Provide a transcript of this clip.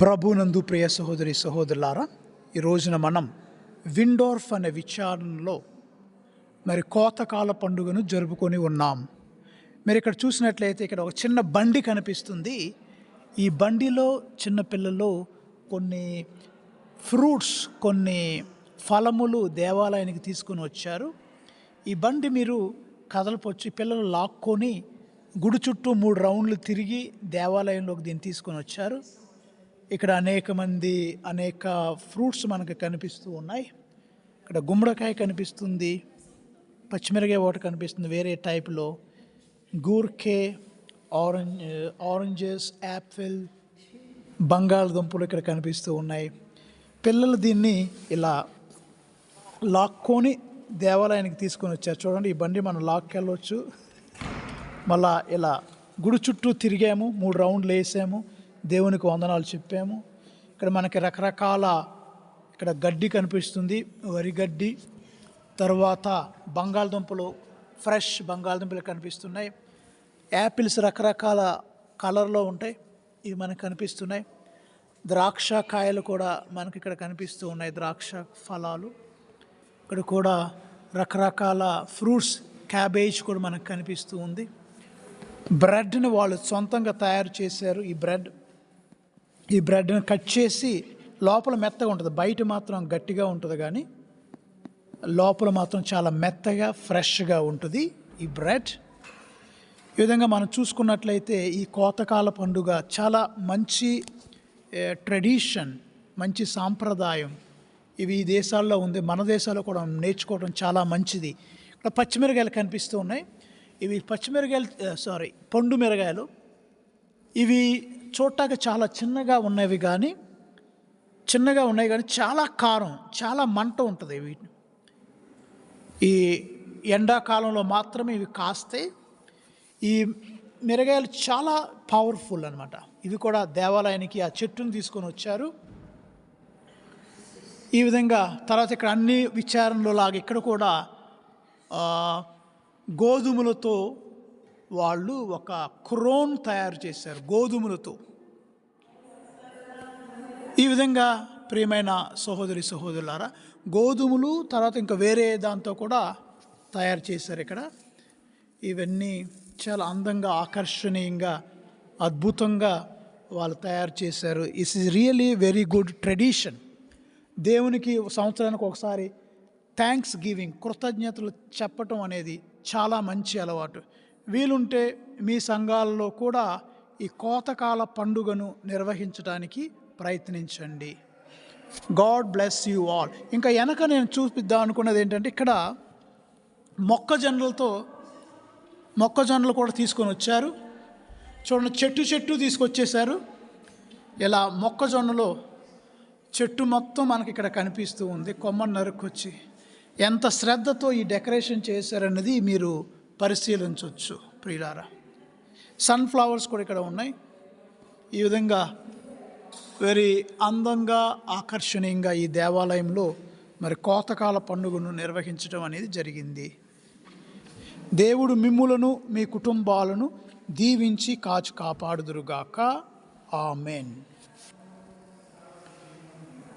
ప్రభునందు ప్రియ సహోదరి సహోదరులారా ఈ రోజున మనం విండోర్ఫ్ అనే విచారణలో మరి కోతకాల పండుగను జరుపుకొని ఉన్నాం. మీరు ఇక్కడ చూసినట్లయితే ఇక్కడ ఒక చిన్న బండి కనిపిస్తుంది. ఈ బండిలో చిన్నపిల్లలు కొన్ని ఫ్రూట్స్ కొన్ని ఫలములు దేవాలయానికి తీసుకొని వచ్చారు. ఈ బండి మీరు కదలపొచ్చి పిల్లలు లాక్కొని గుడి చుట్టూ మూడు రౌండ్లు తిరిగి దేవాలయంలోకి దీన్ని తీసుకొని వచ్చారు. ఇక్కడ అనేక మంది అనేక ఫ్రూట్స్ మనకు కనిపిస్తూ ఉన్నాయి. ఇక్కడ గుమ్మడికాయ కనిపిస్తుంది పచ్చిమిరకాయ ఒకటి కనిపిస్తుంది వేరే టైప్లో. గూర్కే ఆరెంజ్ ఆరెంజెస్ యాపిల్ బంగాళదుంపలు ఇక్కడ కనిపిస్తూ ఉన్నాయి. పిల్లలు దీన్ని ఇలా లాక్కొని దేవాలయానికి తీసుకొని వచ్చారు. చూడండి ఈ బండి మనం లాక్కెళ్ళవచ్చు మళ్ళా ఇలా గుడి చుట్టూ తిరిగాము మూడు రౌండ్లు వేసాము. దేవునికి వందనాలు చెప్పాము. ఇక్కడ మనకి రకరకాల ఇక్కడ గడ్డి కనిపిస్తుంది వరి గడ్డి తర్వాత బంగాళదుంపలు ఫ్రెష్ బంగాళదుంపలు కనిపిస్తున్నాయి. యాపిల్స్ రకరకాల కలర్లో ఉంటాయి ఇవి మనకు కనిపిస్తున్నాయి. ద్రాక్ష కాయలు కూడా మనకి ఇక్కడ కనిపిస్తూ ఉన్నాయి ద్రాక్ష ఫలాలు. ఇక్కడ కూడా రకరకాల ఫ్రూట్స్ క్యాబేజ్ కూడా మనకు కనిపిస్తూ ఉంది. బ్రెడ్ని వాళ్ళు సొంతంగా తయారు చేశారు ఈ బ్రెడ్. ఈ బ్రెడ్ని కట్ చేసి లోపల మెత్తగా ఉంటుంది. బయట మాత్రం గట్టిగా ఉంటుంది కానీ లోపల మాత్రం చాలా మెత్తగా ఫ్రెష్గా ఉంటుంది ఈ బ్రెడ్. ఈ విధంగా మనం చూసుకున్నట్లయితే ఈ కోతకాల పండుగ చాలా మంచి ట్రెడిషన్ మంచి సాంప్రదాయం. ఇవి ఈ దేశాల్లో ఉంది మన దేశాల్లో కూడా నేర్చుకోవడం చాలా మంచిది. ఇక్కడ పచ్చిమిరకాయలు కనిపిస్తూ ఉన్నాయి. ఇవి పచ్చిమిరకాయలు సారీ పండు మిరగాయలు ఇవి చూడటానికి చాలా చిన్నగా ఉన్నవి కానీ చిన్నగా ఉన్నాయి కానీ చాలా కారం చాలా మంట ఉంటుంది వీటిని ఈ ఎండాకాలంలో మాత్రమే ఇవి కాస్తే ఈ మిరగాయలు చాలా పవర్ఫుల్ అనమాట ఇవి కూడా దేవాలయానికి ఆ చెట్టును తీసుకొని వచ్చారు. ఈ విధంగా తర్వాత ఇక్కడ అన్ని విచారణలో లాగా ఇక్కడ కూడా గోధుమలతో వాళ్ళు ఒక క్రోన్ తయారు చేశారు గోధుమలతో. ఈ విధంగా ప్రియమైన సహోదరి సహోదరులారా గోధుమలు తర్వాత ఇంకా వేరే దాంతో కూడా తయారు చేశారు ఇక్కడ. ఇవన్నీ చాలా అందంగా ఆకర్షణీయంగా అద్భుతంగా వాళ్ళు తయారు చేశారు. Is is really very good tradition దేవునికి సంవత్సరానికి ఒకసారి థ్యాంక్స్ గివింగ్ కృతజ్ఞతలు చెప్పటం అనేది చాలా మంచి అలవాటు. వీలుంటే మీ సంఘాలలో కూడా ఈ కోతకాల పండుగను నిర్వహించడానికి ప్రయత్నించండి. గాడ్ బ్లెస్ యూ ఆల్ ఇంకా వెనక నేను చూపిద్దాం అనుకున్నది ఏంటంటే ఇక్కడ మొక్కజొన్నలతో మొక్కజొన్నలు కూడా తీసుకొని వచ్చారు. చూడండి చెట్టు చెట్టు తీసుకొచ్చేసారు ఇలా మొక్కజొన్నలో చెట్టు మొత్తం మనకి ఇక్కడ కనిపిస్తూ ఉంది కొమ్మను నరుక్కొచ్చి. ఎంత శ్రద్ధతో ఈ డెకరేషన్ చేశారన్నది మీరు పరిశీలించవచ్చు ప్రియులారా. సన్ఫ్లవర్స్ కూడా ఇక్కడ ఉన్నాయి. ఈ విధంగా వెరీ అందంగా ఆకర్షణీయంగా ఈ దేవాలయంలో మరి కోతకాల పండుగను నిర్వహించడం అనేది జరిగింది. దేవుడు మిమ్ములను మీ కుటుంబాలను దీవించి కాచు కాపాడుదురుగాక. ఆమెన్.